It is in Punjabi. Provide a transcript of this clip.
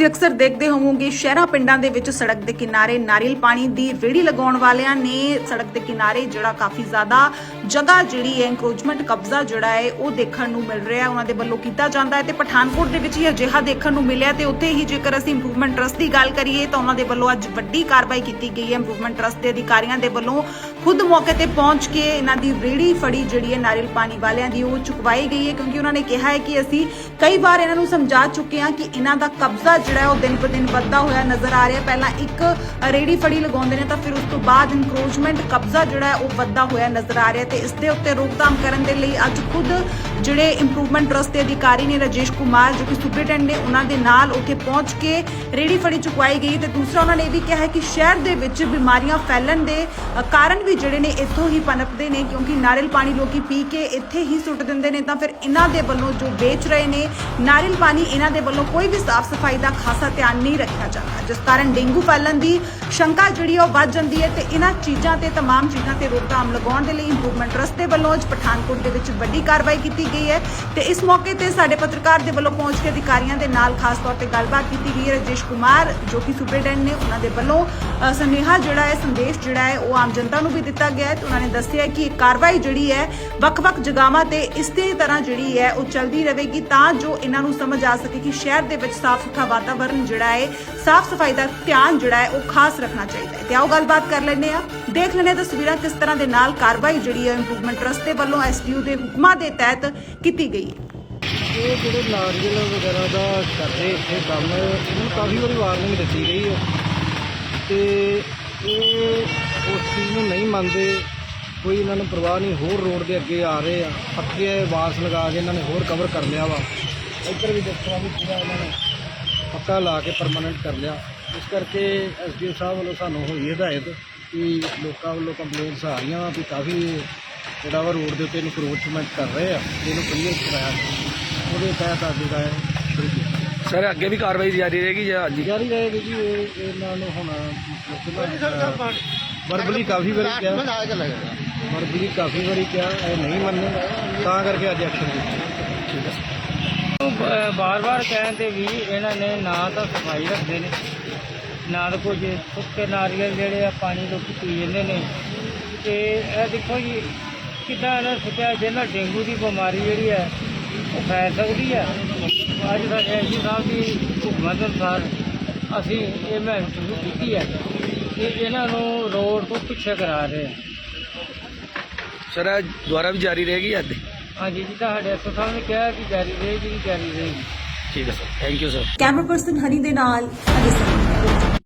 ਤੁਸੀਂ ਅਕਸਰ ਦੇਖਦੇ ਹੋਵੋਗੇ, ਸ਼ਹਿਰਾਂ ਪਿੰਡਾਂ ਦੇ ਵਿੱਚ ਸੜਕ ਦੇ ਕਿਨਾਰੇ ਨਾਰੀਅਲ ਪਾਣੀ ਦੀ ਰੇੜੀ ਲਗਾਉਣ ਵਾਲਿਆਂ ਨੇ ਸੜਕ ਦੇ ਕਿਨਾਰੇ ਜਿਹੜਾ ਕਾਫੀ ਜ਼ਿਆਦਾ ਜਗ੍ਹਾ ਜਿਹੜੀ ਹੈ ਐਨਕਰੋਚਮੈਂਟ ਕਬਜ਼ਾ ਜਿਹੜਾ ਹੈ, ਉਹ ਦੇਖਣ ਨੂੰ ਮਿਲ ਰਿਹਾ ਹੈ। ਉਹਨਾਂ ਦੇ ਵੱਲੋਂ ਕੀਤਾ ਜਾਂਦਾ ਹੈ ਤੇ ਪਠਾਨਕੋਟ ਦੇ ਵਿੱਚ ਹੀ ਅਜਿਹਾ ਦੇਖਣ ਨੂੰ ਮਿਲਿਆ ਤੇ ਉੱਥੇ ਹੀ ਜੇਕਰ ਅਸੀਂ ਇੰਪਰੂਵਮੈਂਟ ਟਰਸਟ ਦੀ ਗੱਲ ਕਰੀਏ ਤਾਂ ਉਹਨਾਂ ਦੇ ਵੱਲੋਂ ਅੱਜ ਵੱਡੀ ਕਾਰਵਾਈ ਕੀਤੀ ਗਈ ਹੈ। ਇੰਪਰੂਵਮੈਂਟ ਟਰਸਟ ਦੇ ਅਧਿਕਾਰੀਆਂ ਦੇ ਵੱਲੋਂ ਖੁਦ ਮੌਕੇ ਤੇ ਪਹੁੰਚ ਕੇ ਇਹਨਾਂ ਦੀ ਰੇੜੀ ਫੜੀ ਜਿਹੜੀ ਹੈ, ਨਾਰੀਅਲ ਪਾਣੀ ਵਾਲਿਆਂ ਦੀ, ਉਹ ਚੁਕਵਾਈ ਗਈ ਹੈ ਕਿਉਂਕਿ ਉਹਨਾਂ ਨੇ ਕਿਹਾ ਹੈ ਕਿ ਅਸੀਂ ਕਈ ਵਾਰ ਇਹਨਾਂ ਨੂੰ ਸਮਝਾ ਚੁੱਕੇ ਹਾਂ ਕਿ ਇਹਨਾਂ ਦਾ ਕਬਜ਼ਾ ਜਿਹੜਾ ਉਹ ਦਿਨ ਪਰ ਦਿਨ ਵੱਧਦਾ ਹੋਇਆ ਨਜ਼ਰ ਆ ਰਿਹਾ। ਪਹਿਲਾਂ ਇੱਕ ਰੇੜੀ ਫੜੀ ਲਗਾਉਂਦੇ ਨੇ ਤਾਂ ਫਿਰ ਉਸ ਤੋਂ ਬਾਅਦ ਇਨਕਰੋਚਮੈਂਟ ਕਬਜ਼ਾ ਜਿਹੜਾ ਉਹ ਵੱਧਦਾ ਹੋਇਆ ਨਜ਼ਰ ਆ ਰਿਹਾ ਤੇ ਇਸ ਦੇ ਉੱਤੇ ਰੋਕਥਾਮ ਕਰਨ ਦੇ ਲਈ ਅੱਜ ਖੁਦ ਜਿਹੜੇ ਇੰਪਰੂਵਮੈਂਟ ਟਰਸਟ ਦੇ ਅਧਿਕਾਰੀ ਨੇ ਰਾਜੇਸ਼ ਕੁਮਾਰ ਜੋ ਕਿ ਸੁਪਰਡੈਂਟ ਨੇ, ਉਹਨਾਂ ਦੇ ਨਾਲ ਉੱਥੇ ਪਹੁੰਚ ਕੇ ਰੇੜੀ ਫੜੀ ਚੁਕਵਾਈ ਗਈ ਤੇ ਦੂਸਰਾ ਉਹਨਾਂ ਨੇ ਇਹ ਵੀ ਕਿਹਾ ਹੈ ਕਿ ਸ਼ਹਿਰ ਦੇ ਵਿੱਚ ਬਿਮਾਰੀਆਂ ਫੈਲਣ ਦੇ ਕਾਰਨ ਵੀ ਜਿਹੜੇ ਨੇ ਇੱਥੋਂ ਹੀ ਪਨਪਦੇ ਨੇ ਕਿਉਂਕਿ ਨਾਰੀਅਲ ਪਾਣੀ ਲੋਕੀ ਪੀ ਕੇ ਇੱਥੇ ਹੀ ਸੁੱਟ ਦਿੰਦੇ ਨੇ ਤਾਂ ਫਿਰ ਇਹਨਾਂ ਦੇ ਵੱਲੋਂ ਜੋ ਵੇਚ ਰਹੇ ਨੇ, ਨਾਰੀਅਲ ਪਾਣੀ ਇਹਨਾਂ ਦੇ ਵੱਲੋਂ ਕੋਈ ਵੀ ਸਾਫ਼ ਸਫ਼ਾਈ ਦਾ ਖਾਸਾ ਧਿਆਨ ਨਹੀਂ ਰੱਖਿਆ ਜਾਂਦਾ ਜਿਸ ਕਾਰਨ ਡੇਂਗੂ ਫੈਲਣ ਦੀ ਸ਼ੰਕਾ ਜਿਹੜੀ ਆ ਉਹ ਵੱਧ ਜਾਂਦੀ ਹੈ ਤੇ ਇਹਨਾਂ ਚੀਜ਼ਾਂ ਤੇ तमाम ਚੀਜ਼ਾਂ ਤੇ ਰੋਕਥਾਮ ਲਗਾਉਣ ਦੇ ਲਈ ਇੰਪਰੂਵਮੈਂਟ ਟਰਸਟ ਦੇ ਵੱਲੋਂ ਅੱਜ ਪਠਾਨਕੋਟ ਦੇ ਵਿੱਚ ਵੱਡੀ ਕਾਰਵਾਈ ਕੀਤੀ ਗਈ ਹੈ ਤੇ ਇਸ ਮੌਕੇ ਤੇ ਸਾਡੇ ਪੱਤਰਕਾਰ ਦੇ ਵੱਲੋਂ ਪਹੁੰਚ ਕੇ ਅਧਿਕਾਰੀਆਂ ਦੇ ਨਾਲ ਖਾਸ ਤੌਰ ਤੇ ਗੱਲਬਾਤ ਕੀਤੀ ਗਈ ਹੈ ਰਜੇਸ਼ ਕੁਮਾਰ ਜੋ ਕਿ ਸੁਪਰਡੈਂਟ ਨੇ ਉਹਨਾਂ ਦੇ ਵੱਲੋਂ ਅ, ਸੁਨੇਹਾ ਜਿਹੜਾ ਹੈ ਸੰਦੇਸ਼ ਜਿਹੜਾ ਹੈ ਉਹ ਆਮ ਜਨਤਾ ਨੂੰ ਵੀ ਦਿੱਤਾ ਗਿਆ ਹੈ ਤੇ ਉਹਨਾਂ ਨੇ ਦੱਸਿਆ ਕਿ ਇਹ ਕਾਰਵਾਈ ਜਿਹੜੀ ਹੈ ਵੱਖ-ਵੱਖ ਜਗ੍ਹਾਵਾਂ ਤੇ ਇਸੇ ਤਰ੍ਹਾਂ ਜਿਹੜੀ ਹੈ ਉਹ ਚੱਲਦੀ ਰਹੇਗੀ ਤਾਂ ਜੋ ਇਹਨਾਂ ਨੂੰ ਸਮਝ ਆ ਸਕੇ ਕਿ ਸ਼ਹਿਰ ਦੇ ਵਿੱਚ ਸਾਫ਼ ਸੁਥਰਾ ਵਾਤਾਵਰਣ ਜਿਹੜਾ ਹੈ, ਸਾਫ਼ ਸਫ਼ਾਈ ਦਾ ਧਿਆਨ ਜਿਹੜਾ ਹੈ, ਉਹ ਖਾਸ ਰੱਖਣਾ ਚਾਹੀਦਾ ਹੈ। ਤੇ ਆਓ ਗੱਲਬਾਤ ਕਰ ਲੈਂਦੇ ਆ ਦੇਖ ਲੈਂਦੇ ਤਸਵੀਰਾਂ ਕਿਸ ਤਰ੍ਹਾਂ ਦੇ ਨਾਲ ਕਾਰਵਾਈ ਜਿਹੜੀ ਹੈ ਇੰਪਰੂਵਮੈਂਟ ਟਰਸਟ ਦੇ ਵੱਲੋਂ ਐਸਡੀਓ ਦੇ ਹੁਕਮਾਂ ਦੇ ਤਹਿਤ ਕੀਤੀ ਗਈ ਹੈ। ਇਹ ਜਿਹੜੇ ਨਾਰੀਅਲ ਵਗੈਰਾ ਦਾ ਕਰਦੇ ਇੱਥੇ ਕੰਮ ਇਹਨੂੰ ਕਾਫੀ ਵਾਰੀ ਵਾਰਨਿੰਗ ਦਿੱਤੀ ਗਈ ਹੈ। ਤੇ ਇਹ ਉਸ ਚੀਜ਼ ਨੂੰ ਨਹੀਂ ਮੰਨਦੇ, ਕੋਈ ਇਹਨਾਂ ਨੂੰ ਪਰਵਾਹ ਨਹੀਂ, ਹੋਰ ਰੋਡ ਦੇ ਅੱਗੇ ਆ ਰਹੇ ਆ। ਪੱਕੇ ਵਾਸ ਲਗਾ ਕੇ ਇਹਨਾਂ ਨੇ ਹੋਰ ਕਵਰ ਕਰ ਲਿਆ ਵਾ। ਇੱਧਰ ਵੀ ਦੇਖੋ ਵੀ ਪੂਰਾ ਇਹਨਾਂ ਨੇ ਪੱਕਾ ਲਾ ਕੇ ਪਰਮਾਨੈਂਟ ਕਰ ਲਿਆ। ਇਸ ਕਰਕੇ ਐਸਡੀਓ ਸਾਹਿਬ ਵੱਲੋਂ ਸਾਨੂੰ ਹੋਈ ਹਦਾਇਤ ਕਿ ਲੋਕਾਂ ਵੱਲੋਂ ਕੰਪਲੇਂਟਸ ਆ ਰਹੀਆਂ ਵਾ ਵੀ ਕਾਫੀ ਜਿਹੜਾ ਵਾ ਰੋਡ ਦੇ ਉੱਤੇ ਇਨਕਰੋਚਮੈਂਟ ਕਰ ਰਹੇ ਆ ਇਹਨੂੰ ਕਲੀਅਰ ਕਰਾਇਆ ਉਹਦੇ ਤਹਿਤ ਅੱਜ ਜਿਹੜਾ ਹੈ ਸ਼ੁਰੂ ਅੱਗੇ ਵੀ ਕਾਰਵਾਈ ਜਾਰੀ ਰਹੇਗੀ ਜਾਂ ਅੱਜ ਹੀ? ਜਾਰੀ ਰਹੇਗੀ ਜੀ ਇਹ ਇਹਨਾਂ ਨੂੰ ਹੁਣ ਵਰਬਲੀ ਕਾਫੀ ਵਾਰੀ ਕਿਹਾ। ਵਰਬਲੀ ਕਾਫੀ ਵਾਰੀ ਕਿਹਾ ਇਹ ਨਹੀਂ ਮੰਨੇ। ਤਾਂ ਕਰਕੇ ਅੱਜ ਐਕਸ਼ਨ ਕੀਤਾ। ਬਾਰ-ਬਾਰ ਕਹਿਣ ਤੇ ਵੀ ਇਹਨਾਂ ਨੇ ਨਾ ਤਾਂ ਸਫ਼ਾਈ ਰੱਖਦੇ ਨੇ, ਨਾ ਤਾਂ ਕੁਝ ਸੁੱਕੇ ਨਾਰੀਅਲ ਜਿਹੜੇ ਆ ਪਾਣੀ ਲੋਕੀ ਪੀ ਜਾਂਦੇ ਨੇ। ਤੇ ਇਹ ਦੇਖੋ ਜੀ, ਕਿੱਦਾਂ ਇਹਨਾਂ ਸੁੱਕਿਆ ਜਿਹਨਾਂ ਡੇਂਗੂ ਦੀ ਬਿਮਾਰੀ ਜਿਹੜੀ ਹੈ ਉਹ ਫੈਲ ਸਕਦੀ ਹੈ ਅੱਜ ਸਾਡੇ ਐਸੀ ਸਾਹਿਬ ਦੀ ਹੁਕਮਤ ਅਨੁਸਾਰ ਅਸੀਂ ਇਹ ਮੈਂ ਸ਼ੁਰੂ ਕੀਤੀ ਹੈ ਕਿ ਇਹਨਾਂ ਨੂੰ ਰੋਡ ਤੋਂ ਪਿੱਛੇ ਕਰਾ ਰਹੇ ਹਾਂ ਸਰ, ਇਹ ਦੁਆਰਾ ਵੀ ਜਾਰੀ ਰਹੇਗੀ ਅੱਜ? ਹਾਂਜੀ ਜੀ ਤੁਹਾਡੇ ਐਸਓ ਸਾਹਿਬ ਨੇ ਕਿਹਾ ਕਿ ਜਾਰੀ ਰਹੇਗੀ ਜਾਰੀ ਰਹੇਗੀ। ਠੀਕ ਹੈ sir thank you sir camera person Honey ਦੇ ਨਾਲ ਸਿੰਘ